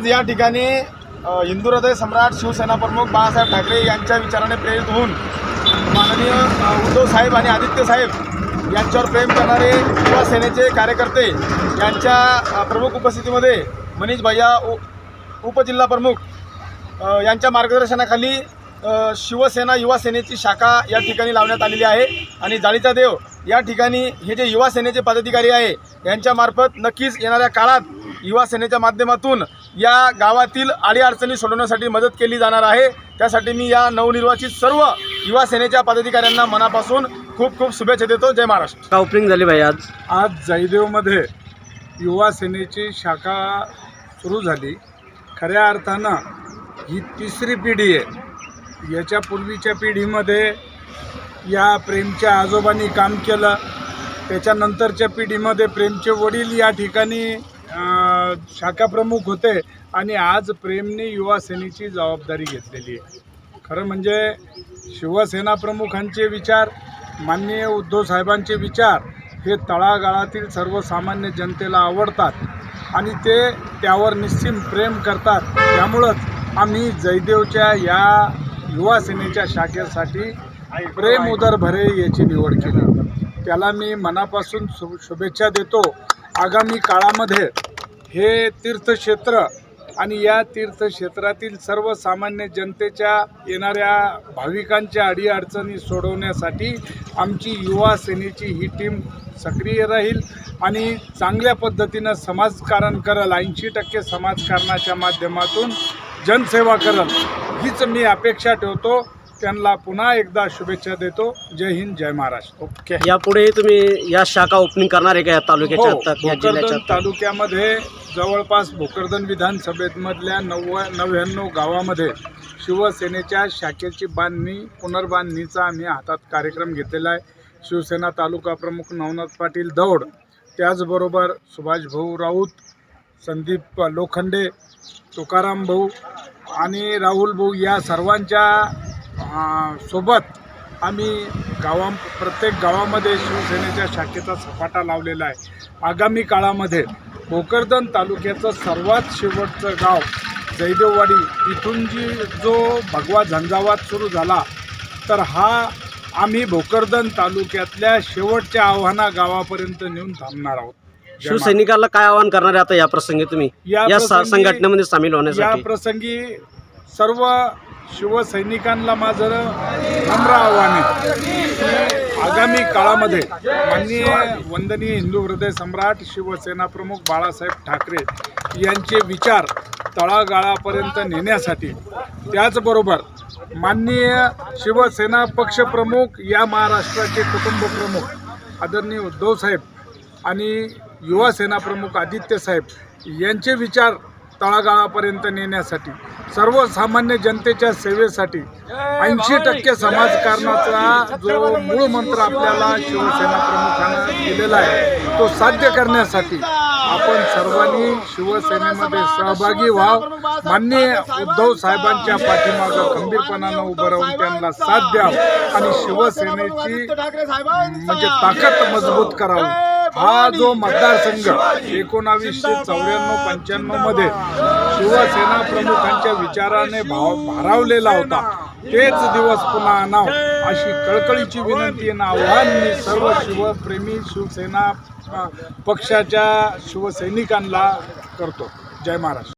आज या ठिकाणी हिंदू हृदय सम्राट शिवसेना प्रमुख बाळासाहेब ठाकरे यांच्या विचाराने प्रेरित होऊन माननीय उद्धव साहेब आणि आदित्य साहेब यांच्यावर प्रेम करणारे युवा सेनेचे कार्यकर्ते यांच्या प्रमुख उपस्थितीमध्ये मनीष भैया उ उपजिल्हा प्रमुख यांच्या मार्गदर्शनाखाली शिवसेना युवा सेनेची शाखा या ठिकाणी लावण्यात आलेली आहे. आणि जाळीचा देव या ठिकाणी हे जे युवा सेनेचे पदाधिकारी आहे यांच्यामार्फत नक्कीच येणाऱ्या काळात युवा सेनेच्या माध्यमातून या गावातील अडीअडचणी सोडवण्यासाठी मदत केली जाणार आहे. त्यासाठी मी या नवनिर्वाचित सर्व युवा सेनेच्या पदाधिकाऱ्यांना मनापासून खूप खूप शुभेच्छा देतो. जय महाराष्ट्र. का ओपनिंग झाली भाई आज? आज जयदेवमध्ये युवा सेनेची शाखा सुरू झाली. खऱ्या अर्थानं ही तिसरी पिढी आहे. याच्या पूर्वीच्या पिढीमध्ये या प्रेमच्या आजोबांनी काम केलं. त्याच्यानंतरच्या पिढीमध्ये प्रेमचे वडील या ठिकाणी शाखाप्रमुख शाखा प्रमुख होते आणि आज प्रेमने युवा सेनेची जबाबदारी घेतलेली आहे. खरं म्हणजे शिवसेना प्रमुखांचे विचार माननीय उद्धव साहेबांचे विचार हे तळागाळातील सर्वसामान्य जनतेला आवडतात आणि ते त्यावर निश्चिम प्रेम करतात. त्यामुळंच आम्ही जयदेवच्या या युवा सेनेच्या शाखेसाठी प्रेम उदर भरे याची निवड केली. त्याला मी मनापासून शु शुभेच्छा देतो. आगामी काळामध्ये हे तीर्थक्षेत्र आणि या तीर्थक्षेत्रातील सर्वसामान्य जनतेच्या येणाऱ्या भाविकांच्या अडीअडचणी सोडवण्यासाठी आमची युवा सेनेची ही टीम सक्रिय राहील आणि चांगल्या पद्धतीनं समाजकारण करल ऐंशी टक्के समाजकारणाच्या माध्यमातून जनसेवा करल हीच मी अपेक्षा ठेवतो. त्यांना पुन्हा एकदा शुभेच्छा देतो. जय हिंद जय महाराष्ट्र. ओके. यापुढे तुम्ही या शाखा ओपनिंग करणार आहे का या तालुक्याच्या हो? तालुक्यामध्ये जवळपास भोकरदन विधानसभेमधल्या नव्व नव्याण्णव गावामध्ये शिवसेनेच्या शाखेची बांधणी पुनर्बांधणीचा आम्ही हातात कार्यक्रम घेतलेला आहे. शिवसेना तालुका प्रमुख नवनाथ पाटील दौड त्याचबरोबर सुभाष भाऊ राऊत संदीप लोखंडे तुकाराम भाऊ आणि राहुल भाऊ या सर्वांच्या सोबत आम्ही गावा प्रत्येक गावामध्ये शिवसेनेच्या शाखेचा सपाटा लावलेला आहे. आगामी काळामध्ये भोकरदन तालुक्याचं सर्वात शेवटचं गाव जयदेववाडी. इथून जी जो भगवा झंझावात सुरू झाला तर हा आम्ही भोकरदन तालुक्यातल्या शेवटच्या आव्हाना गावापर्यंत नेऊन थांबणार आहोत. शिवसैनिकाला काय आवाहन करणार आहे आता या प्रसंगी तुम्ही? या या संघटनेमध्ये सामील या होण्यासाठी प्रसंगी सर्व शिवसैनिकांना माझं नम्र आव्हान आहे. आगामी काळामध्ये माननीय वंदनीय हिंदू हृदय सम्राट शिवसेना प्रमुख बाळासाहेब ठाकरे यांचे विचार तळागाळापर्यंत नेण्यासाठी त्याचबरोबर माननीय शिवसेना पक्षप्रमुख या महाराष्ट्राचे कुटुंब प्रमुख आदरणीय उद्धव साहेब आणि युवासेना प्रमुख आदित्य साहेब यांचे विचार तळागाळापर्यंत नेण्यासाठी सर्वसामान्य जनतेच्या सेवेसाठी ऐंशी टक्के समाजकारणाचा जो मूळ मंत्र आपल्याला शिवसेना प्रमुखांना दिलेला आहे तो साध्य करण्यासाठी आपण सर्वांनी शिवसेनेमध्ये सहभागी व्हाव. माननीय उद्धव साहेबांच्या पाठीमागं खंबीरपणानं उभं राहून त्यांना साथ द्यावं आणि शिवसेनेची म्हणजे ताकद मजबूत करावी. हा जो मतदारसंघ एकोणावीसशे चौऱ्याण्णव पंच्याण्णवमध्ये शिवसेना प्रमुखांच्या विचाराने भाव भारावलेला होता. तेच दिवस पुन्हा आणाव अशी कळकळीची विनंती आणि आव्हान मी सर्व शिवप्रेमी शिवसेना पक्षाच्या शिवसैनिकांना करतो. जय महाराष्ट्र.